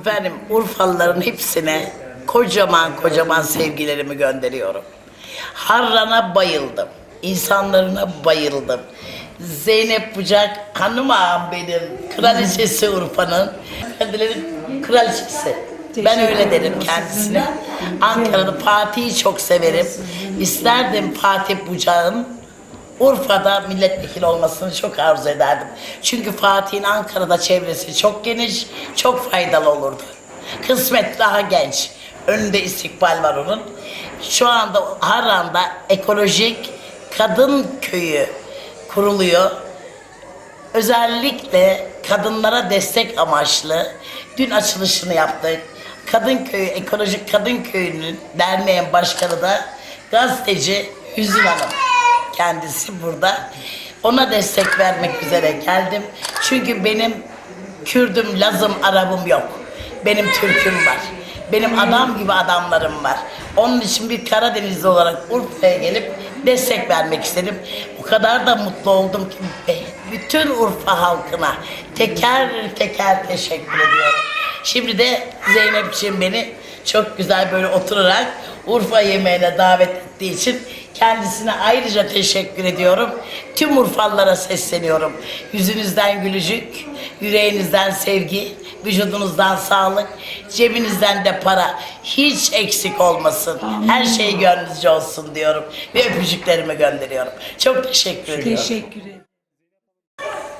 Efendim Urfalıların hepsine kocaman kocaman sevgilerimi gönderiyorum. Harran'a bayıldım. İnsanlarına bayıldım. Zeynep Bucak hanım ağam benim. Kraliçesi Urfa'nın. Kendileri kraliçesi. Ben öyle derim kendisine. Ankara'da Fatih'i çok severim. İsterdim Fatih Bucak'ın Urfa'da milletvekili olmasını çok arzu ederdim. Çünkü Fatih'in Ankara'da çevresi çok geniş, çok faydalı olurdu. Kısmet daha genç. Önünde istikbal var onun. Şu anda Harran'da ekolojik kadın köyü kuruluyor. Özellikle kadınlara destek amaçlı dün açılışını yaptık. Kadın Köyü, Ekolojik Kadın Köyü'nün derneğin başkanı da gazeteci Hüzün Hanım. Kendisi burada. Ona destek vermek üzere geldim. Çünkü benim Kürdüm, Lazım, Arabım yok. Benim Türk'üm var. Benim adam gibi adamlarım var. Onun için bir Karadenizli olarak Urfa'ya gelip destek vermek istedim. O kadar da mutlu oldum ki bütün Urfa halkına teker teker teşekkür ediyorum. Şimdi de Zeynep'ciğim beni çok güzel böyle oturarak Urfa yemeğine davet ettiği için kendisine ayrıca teşekkür ediyorum. Tüm Urfalılara sesleniyorum. Yüzünüzden gülücük, yüreğinizden sevgi, vücudunuzdan sağlık, cebinizden de para hiç eksik olmasın. Her şey gönlünüzce olsun diyorum ve öpücüklerimi gönderiyorum. Çok teşekkür ediyorum. Teşekkür ederim.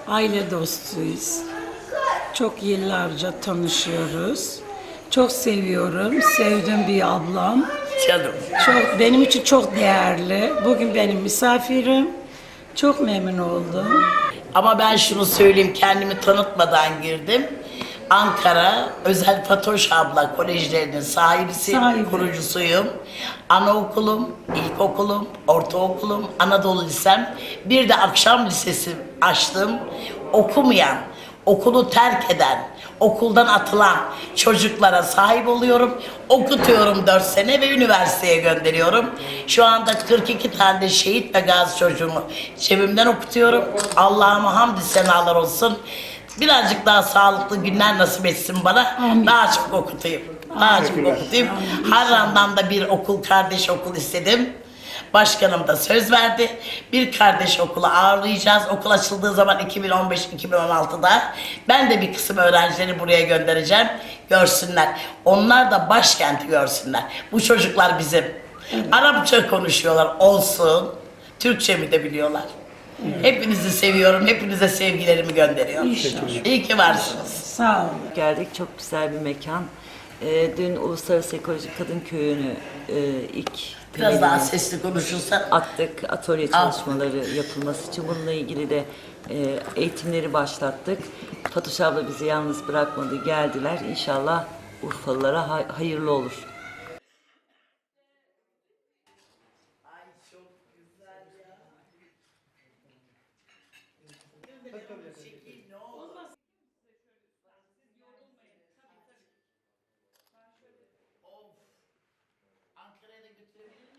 Aile dostuyuz. Çok yıllarca tanışıyoruz. Çok seviyorum. Sevdiğim bir ablam. Canım. Çok benim için çok değerli. Bugün benim misafirim. Çok memnun oldum. Ama ben şunu söyleyeyim kendimi tanıtmadan girdim. Ankara Özel Fatoş Abla Kolejlerinin sahibisi, Sahibi. kurucusuyum. Anaokulum, ilkokulum, ortaokulum, Anadolu Lisem, bir de akşam lisesi açtım. Okumayan, okulu terk eden, okuldan atılan çocuklara sahip oluyorum. Okutuyorum 4 sene ve üniversiteye gönderiyorum. Şu anda 42 tane de şehit ve gazi çocuğumu cebimden okutuyorum. Allah'ıma hamdü senalar olsun. Birazcık daha sağlıklı günler nasip etsin bana. Daha çok okutayım. Daha çok okutayım. Harran'dan da bir okul, kardeş okul istedim. Başkanım da söz verdi. Bir kardeş okulu ağırlayacağız. Okul açıldığı zaman 2015-2016'da ben de bir kısım öğrencileri buraya göndereceğim. Görsünler. Onlar da başkenti görsünler. Bu çocuklar bizim. Arapça konuşuyorlar. Olsun. Türkçe mi de biliyorlar. Hepinizi seviyorum. Hepinize sevgilerimi gönderiyorum. İnşallah. İyi ki varsınız. Sağ olun. geldik. Çok güzel bir mekan. Ee, dün Uluslararası Ekolojik Kadın Köyü'nü e, ilk Biraz daha sesli konuşursan. attık. Atölye çalışmaları yapılması için bununla ilgili de e, eğitimleri başlattık. Fatoş abla bizi yalnız bırakmadı. Geldiler. İnşallah Urfalılara hay- hayırlı olur. Jimmy.